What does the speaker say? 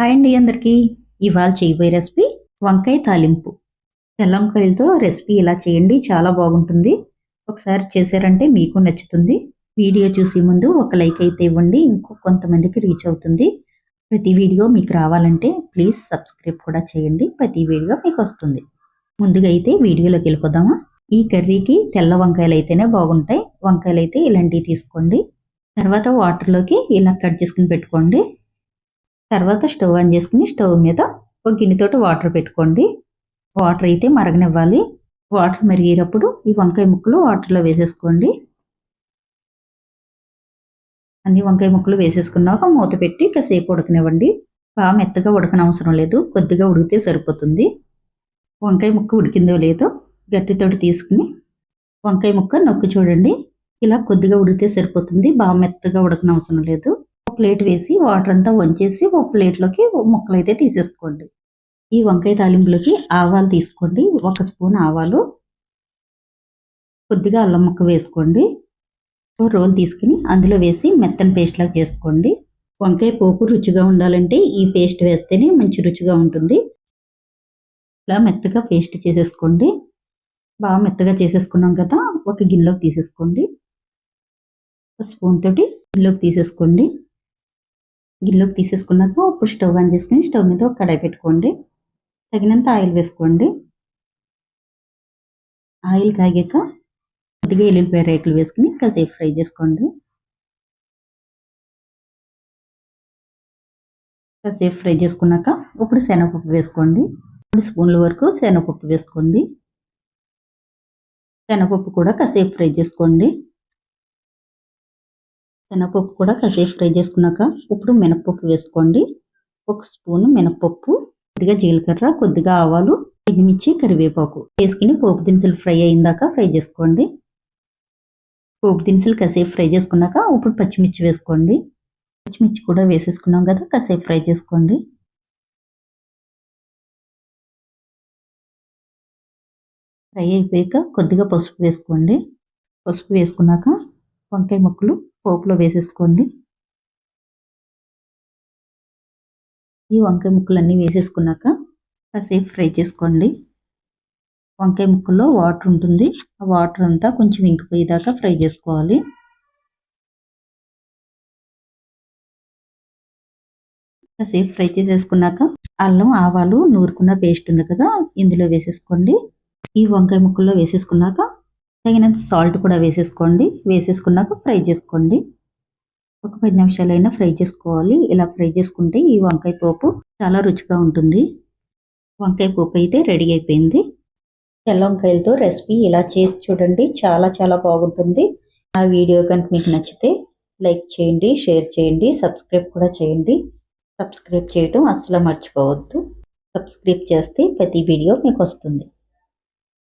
Hi అండి అందరికీ. ఇవాళ చేయబోయే రెసిపీ వంకాయ తాలింపు. తెల్ల వంకాయలతో రెసిపీ ఇలా చేయండి చాలా బాగుంటుంది. ఒకసారి చేశారంటే మీకు నచ్చుతుంది. వీడియో చూసే ముందు ఒక లైక్ అయితే ఇవ్వండి ఇంకో కొంతమందికి రీచ్ అవుతుంది. ప్రతి వీడియో మీకు రావాలంటే ప్లీజ్ సబ్స్క్రైబ్ కూడా చేయండి ప్రతి వీడియో మీకు వస్తుంది. ముందుగా అయితే వీడియోలోకి వెళ్ళిపోదామా? ఈ కర్రీకి తెల్ల వంకాయలు అయితేనే బాగుంటాయి. వంకాయలు అయితే ఇలాంటివి తీసుకోండి. తర్వాత వాటర్లోకి ఇలా కట్ చేసుకుని పెట్టుకోండి. తర్వాత స్టవ్ ఆన్ చేసుకుని స్టవ్ మీద ఒక గిన్నెతోటి వాటర్ పెట్టుకోండి. వాటర్ అయితే మరగనివ్వాలి. వాటర్ మరిగేటప్పుడు ఈ వంకాయ ముక్కలు వాటర్లో వేసేసుకోండి. అన్ని వంకాయ ముక్కలు వేసేసుకున్నాక మూత పెట్టి కాసేపు ఉడకనివ్వండి. బాగా మెత్తగా ఉడకనవసరం లేదు. కొద్దిగా ఉడికితే సరిపోతుంది. వంకాయ ముక్క ఉడికిందో లేదో గట్టితోటి తీసుకుని వంకాయ ముక్క నొక్కి చూడండి. ఇలా కొద్దిగా ఉడికితే సరిపోతుంది. బాగా మెత్తగా ఉడకనవసరం లేదు. ప్లేట్ వేసి వాటర్ అంతా వంచేసి ఒక ప్లేట్లోకి ముక్కలు అయితే తీసేసుకోండి. ఈ వంకాయ తాలింపులోకి ఆవాలు తీసుకోండి. ఒక స్పూన్ ఆవాలు. కొద్దిగా అల్లం ముక్క వేసుకోండి. రోల్ తీసుకుని అందులో వేసి మెత్తని పేస్ట్ లాగా చేసుకోండి. వంకాయ పోపు రుచిగా ఉండాలంటే ఈ పేస్ట్ వేస్తేనే మంచి రుచిగా ఉంటుంది. ఇలా మెత్తగా పేస్ట్ చేసేసుకోండి. బాగా మెత్తగా చేసేసుకున్నాం కదా ఒక గిన్నెలోకి తీసేసుకోండి. స్పూన్ తోటి గిన్నెలోకి తీసేసుకోండి. గిన్నెలోకి తీసేసుకున్నాక ఇప్పుడు స్టవ్ ఆన్ చేసుకుని స్టవ్ మీద ఒక కడాయి పెట్టుకోండి. తగినంత ఆయిల్ వేసుకోండి. ఆయిల్ కాగాక కొద్దిగా ఎల్లుల్లిపాయ రేకులు వేసుకుని కాసేపు ఫ్రై చేసుకోండి. కాసేపు ఫ్రై చేసుకున్నాక ఇప్పుడు శనగపప్పు వేసుకోండి. రెండు స్పూన్ల వరకు శనగపప్పు వేసుకోండి. శనగపప్పు కూడా కాసేపు ఫ్రై చేసుకోండి. శనగపప్పు కూడా కాసేపు ఫ్రై చేసుకున్నాక ఇప్పుడు మినపప్పు వేసుకోండి. ఒక స్పూన్ మినపప్పు కొద్దిగా జీలకర్ర కొద్దిగా ఆవాలు ఎండుమిర్చి కరివేపాకు వేసుకుని పోపు దినుసులు ఫ్రై అయిందాక ఫ్రై చేసుకోండి. పోపు దినుసులు కాసేపు ఫ్రై చేసుకున్నాక ఇప్పుడు పచ్చిమిర్చి వేసుకోండి. పచ్చిమిర్చి కూడా వేసేసుకున్నాం కదా కాసేపు ఫ్రై చేసుకోండి. ఫ్రై అయిపోయాక కొద్దిగా పసుపు వేసుకోండి. పసుపు వేసుకున్నాక వంకాయ ముక్కలు పోపులో వేసేసుకోండి. ఈ వంకాయ ముక్కలన్నీ వేసేసుకున్నాక కాసేపు ఫ్రై చేసుకోండి. వంకాయ ముక్కల్లో వాటర్ ఉంటుంది. ఆ వాటర్ అంతా కొంచెం ఇంకిపోయేదాకా ఫ్రై చేసుకోవాలి. కాసేపు ఫ్రై చేసేసుకున్నాక అల్లం ఆవాలు నూరుకున్న పేస్ట్ ఉంది కదా ఇందులో వేసేసుకోండి. ఈ వంకాయ ముక్కల్లో వేసేసుకున్నాక తగినంత సాల్ట్ కూడా వేసేసుకోండి. వేసేసుకున్నాక ఫ్రై చేసుకోండి. ఒక పది నిమిషాలైనా ఫ్రై చేసుకోవాలి. ఇలా ఫ్రై చేసుకుంటే ఈ వంకాయ పోపు చాలా రుచిగా ఉంటుంది. వంకాయ పోపు అయితే రెడీ అయిపోయింది. తెల్ల వంకాయలతో రెసిపీ ఇలా చేసి చూడండి. చాలా చాలా బాగుంటుంది. ఆ వీడియో కనుక మీకు నచ్చితే లైక్ చేయండి షేర్ చేయండి సబ్స్క్రైబ్ కూడా చేయండి. సబ్స్క్రైబ్ చేయడం అస్సలు మర్చిపోవద్దు. సబ్స్క్రైబ్ చేస్తే ప్రతి వీడియో మీకు వస్తుంది.